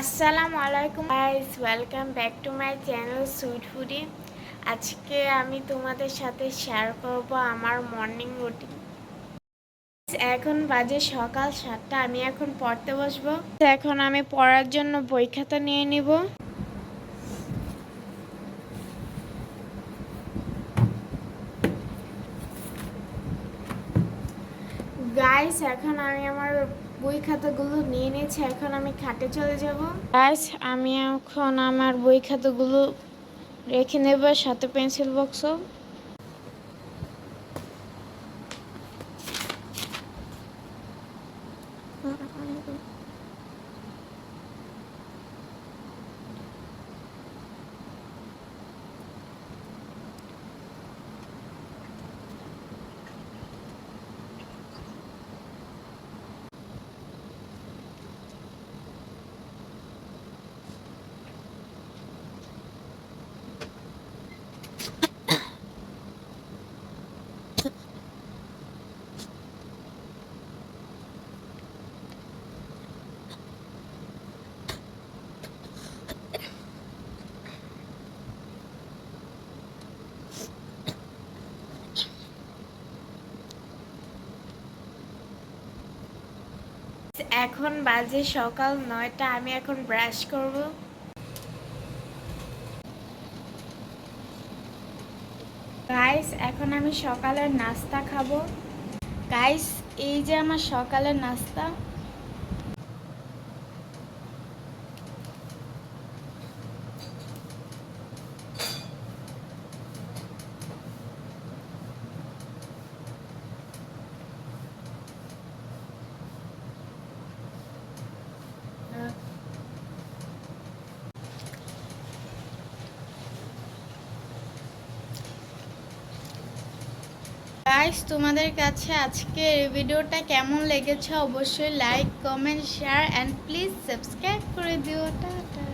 আসসালামু আলাইকুম guys welcome back to my channel sweet foodie আজকে আমি তোমাদের সাথে শেয়ার করব আমার মর্নিং রুটিন এখন বাজে সকাল সাতটা, আমি এখন পড়তে বসবো। এখন আমি পড়ার জন্য বই খাতা নিয়ে নিব। গাইস এখন আমি আমার বই খাতাগুলো নিয়ে নিয়েছে, এখন আমি খাটে চলে যাব। গাইস আমি এখন আমার বই খাতাগুলো রেখে নেব, সাথে পেন্সিল বক্সও। এখন বাজে সকাল নয়টা, আমি এখন ব্রাশ করব। গাইস এখন আমি সকালের নাস্তা খাব। গাইস এই যে আমার সকালের নাস্তা। গাইস তোমাদের কাছে আজকে ভিডিওটা কেমন লেগেছে অবশ্যই like comment share and please subscribe করে দিও। টাটা।